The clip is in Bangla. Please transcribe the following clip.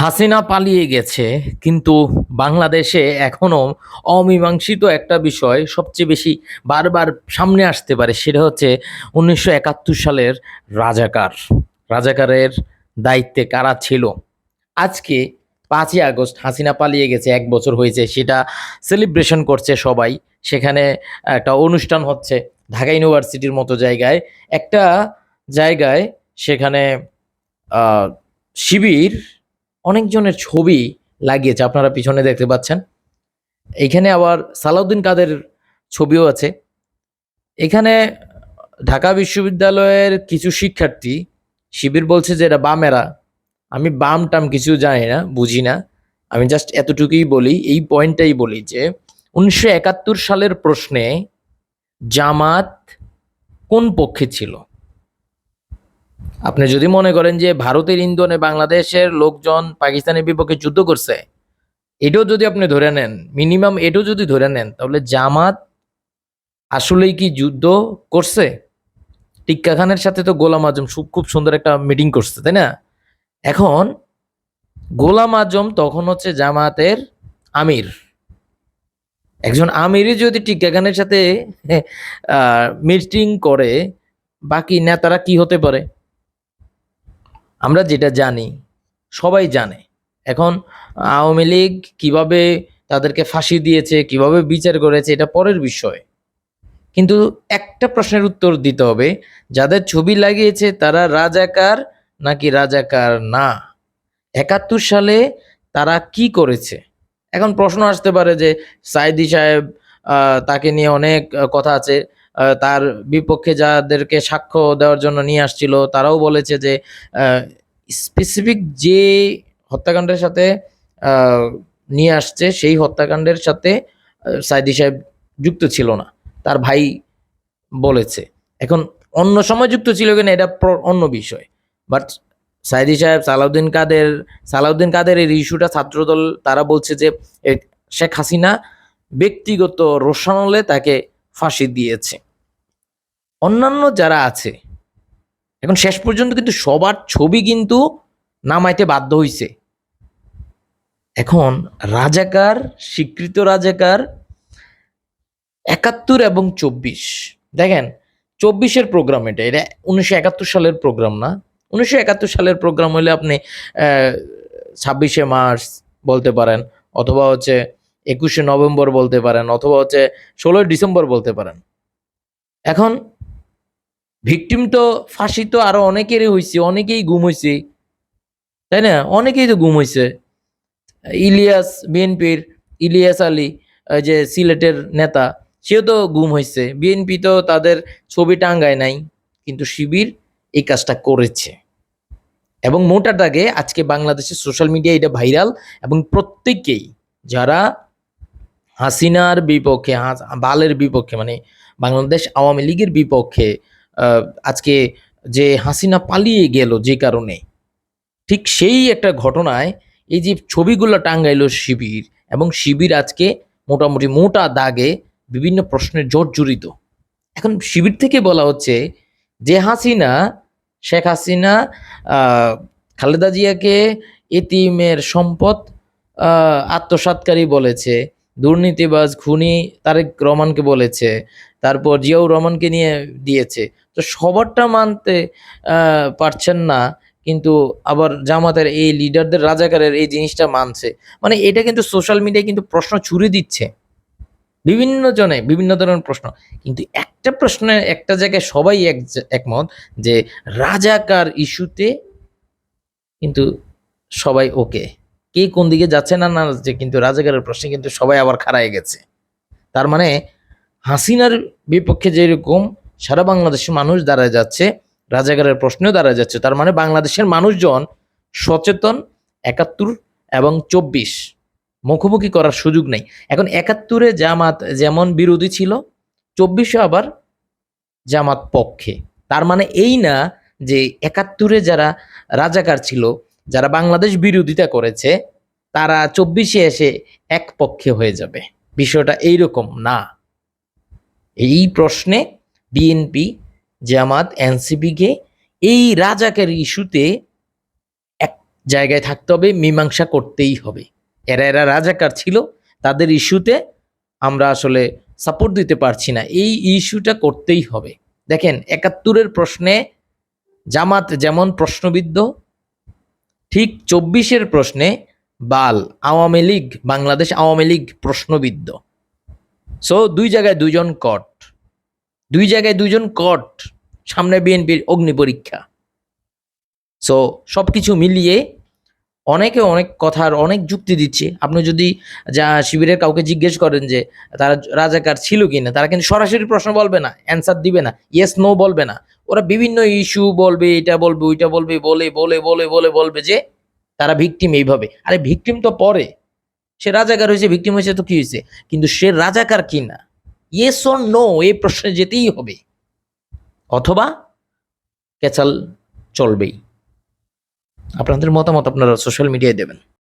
হাসিনা পালিয়ে গেছে, কিন্তু বাংলাদেশে এখনও অমীমাংসিত একটা বিষয় সবচেয়ে বেশি বারবার সামনে আসতে পারে, সেটা হচ্ছে উনিশশো একাত্তর সালের রাজাকার। রাজাকারের দায়িত্বে কারা ছিল? আজকে পাঁচই আগস্ট হাসিনা পালিয়ে গেছে, এক বছর হয়েছে, সেটা সেলিব্রেশন করছে সবাই। সেখানে একটা অনুষ্ঠান হচ্ছে ঢাকা ইউনিভার্সিটির মতো জায়গায়। একটা জায়গায় সেখানে শিবির অনেকজনের ছবি লাগিয়েছে, আপনারা পিছনে দেখতে পাচ্ছেন। এইখানে আবার সালাউদ্দিন কাদের ছবিও আছে। এখানে ঢাকা বিশ্ববিদ্যালয়ের কিছু শিক্ষার্থী শিবির বলছে যে, এটা বামেরা। আমি বাম টাম কিছু জানি না, বুঝি না। আমি জাস্ট এতটুকুই বলি, এই পয়েন্টটাই বলি যে, উনিশশো একাত্তর সালের প্রশ্নে জামাত কোন পক্ষে ছিল? আপনি যদি মনে করেন যে ভারতের ইন্ধনে বাংলাদেশের লোকজন পাকিস্তানের বিপক্ষে যুদ্ধ করছে, এটাও যদি আপনি ধরে নেন মিনিমাম এটাও যদি ধরে নেন, তাহলে জামাত আসলেই কি যুদ্ধ করছে? টিক্কা খানের সাথে তো গোলাম আজম খুব সুন্দর একটা মিটিং করছে, তাই না? এখন গোলাম আজম তখন হচ্ছে জামাতের আমির। একজন আমিরই যদি টিক্কা খানের সাথে মিটিং করে, বাকি নেতারা কি হতে পারে? আমরা যেটা জানি, সবাই জানে। এখন আওয়ামী লীগ কীভাবে তাদেরকে ফাঁসি দিয়েছে, কীভাবে বিচার করেছে, এটা পরের বিষয়। কিন্তু একটা প্রশ্নের উত্তর দিতে হবে, যাদের ছবি লাগিয়েছে তারা রাজাকার নাকি রাজাকার না? একাত্তর সালে তারা কি করেছে? এখন প্রশ্ন আসতে পারে যে সাইদি সাহেব তাকে নিয়ে অনেক কথা আছে। তার বিপক্ষে যাদেরকে সাক্ষ্য দেওয়ার জন্য নিয়ে আসছিল, তারাও বলেছে যে স্পেসিফিক যে হত্যাকাণ্ডের সাথে নিয়ে আসছে, সেই হত্যাকাণ্ডের সাথে সাইদি সাহেব যুক্ত ছিল না। তার ভাই বলেছে। এখন অন্য সময় যুক্ত ছিল কিনা, এটা অন্য বিষয়। বাট সাইদি সাহেব, সালাউদ্দিন কাদের সালাউদ্দিন কাদের এই ইস্যুটা ছাত্রদল, তারা বলছে যে শেখ হাসিনা ব্যক্তিগত রোশানলে তাকে ফাঁসি দিয়েছে। অন্যান্য যারা আছে, এখন শেষ পর্যন্ত কিন্তু সবার ছবি কিন্তু নামাইতে বাধ্য হইছে। এখন রাজাকার, স্বীকৃত রাজাকার একাত্তর এবং চব্বিশ, দেখেন চব্বিশের প্রোগ্রাম এটা এটা উনিশশো একাত্তর সালের প্রোগ্রাম না। উনিশশো একাত্তর সালের প্রোগ্রাম হলে আপনি ছাব্বিশে মার্চ বলতে পারেন, অথবা হচ্ছে একুশে নভেম্বর বলতে পারেন অথবা হচ্ছে ষোলোই ডিসেম্বর বলতে পারেন। এখন ভিকটিম তো ফাঁসি তো আরও অনেকেরই হয়েছে অনেকেই গুম হয়েছে তাই না? অনেকেই তো গুম হয়েছে ইলিয়াস বিএনপির, ইলিয়াস আলী যে সিলেটের নেতা, সেও তো গুম হয়েছে বিএনপি তো তাদের ছবি টাঙ্গায় নাই, কিন্তু শিবির এই কাজটা করেছে। এবং মোটা দাগে আজকে বাংলাদেশের সোশ্যাল মিডিয়া এটা ভাইরাল এবং প্রত্যেকেই, যারা হাসিনার বিপক্ষে বালের বিপক্ষে মানে বাংলাদেশ আওয়ামী লীগের বিপক্ষে আজকে যে হাসিনা পালিয়ে গেল যে কারণে ঠিক সেই একটা ঘটনায় এই যে ছবিগুলো টাঙ্গাইল শিবির এবং শিবির আজকে মোটামুটি মোটা দাগে বিভিন্ন প্রশ্নের জর্জরিত এখন শিবির থেকে বলা হচ্ছে যে হাসিনা শেখ হাসিনা খালেদা জিয়াকে এতিমের সম্পদ আহ, আত্মসাৎকারী বলেছে। দুর্নীতিবাজ খুনি তারেক রহমানকে বলেছে, তারপর জিয়াউর রহমানকে নিয়ে দিয়েছে। তো সবারটা মানতে পারছেন না, কিন্তু আবার জামাতের এই লিডারদের রাজাকারের এই জিনিসটা মানছে। মানে এটা কিন্তু সোশ্যাল মিডিয়ায় কিন্তু প্রশ্ন ছুড়ে দিচ্ছে। বিভিন্ন জনে বিভিন্ন ধরনের প্রশ্ন। কিন্তু একটা প্রশ্নে একটা জায়গায় সবাই এক, একমত যে রাজাকার ইস্যুতে কিন্তু সবাই ওকে। কে কোন দিকে যাচ্ছে না না যে কিন্তু রাজাকারের প্রশ্নে কিন্তু সবাই আবার খাড়ায় গেছে। তার মানে হাসিনার বিপক্ষে যেরকম সারা বাংলাদেশের মানুষ দাঁড়ায় যাচ্ছে, রাজাকারের প্রশ্নেও দাঁড়ায় যাচ্ছে, তার মানে বাংলাদেশের মানুষজন সচেতন, একাত্তর এবং চব্বিশ। মুখোমুখি করার সুযোগ নেই। এখন একাত্তরে জামাত যেমন বিরোধী ছিল, চব্বিশে আবার জামাত পক্ষে। তার মানে এই না যে একাত্তরে যারা রাজাকার ছিল যারা বাংলাদেশ বিরোধিতা করেছে, তারা চব্বিশে এসে এক পক্ষে হয়ে যাবে। বিষয়টা এইরকম না। এই প্রশ্নে বিএনপি জামাত এনসিপিকে এই রাজাকের ইস্যুতে এক জায়গায় থাকতে হবে, মীমাংসা করতেই হবে। এরা এরা রাজাকার ছিল, তাদের ইস্যুতে আমরা আসলে সাপোর্ট দিতে পারছি না। এই ইস্যুটা করতেই হবে। দেখেন, একাত্তরের প্রশ্নে জামাত যেমন প্রশ্নবিদ্ধ ঠিক চব্বিশের প্রশ্নে বাল আওয়ামী লীগ, বাংলাদেশ আওয়ামী লীগ প্রশ্নবিদ্ধ। সো দুই জায়গায় দুজন কট দুই জায়গায় দুজন কট সামনে বিএনপির অগ্নি পরীক্ষা। সো সব কিছু মিলিয়ে অনেকে অনেক কথার অনেক যুক্তি দিচ্ছে। আপনি যদি যা শিবিরের কাউকে জিজ্ঞেস করেন যে, তারা রাজাকার ছিল কি না তারা কিন্তু সরাসরি প্রশ্ন বলবে না অ্যান্সার দিবে না ইয়েস নো বলবে না। ওরা বিভিন্ন ইস্যু বলবে, এটা বলবে, ওইটা বলবে, বলে বলে বলে বলে, বলবে যে, তারা ভিকটিম এইভাবে। আরে ভিকটিম তো পরে। সে রাজাকার হয়েছে ভিকটিম হয়েছে তো কি হয়েছে? কিন্তু সে রাজাকার কি না ইয়েস অর নো এই প্রশ্নে যেতেই হবে। অথবা ক্যাচাল চলবেই। আপনাদের মতামত আপনারা সোশ্যাল মিডিয়ায় দেবেন।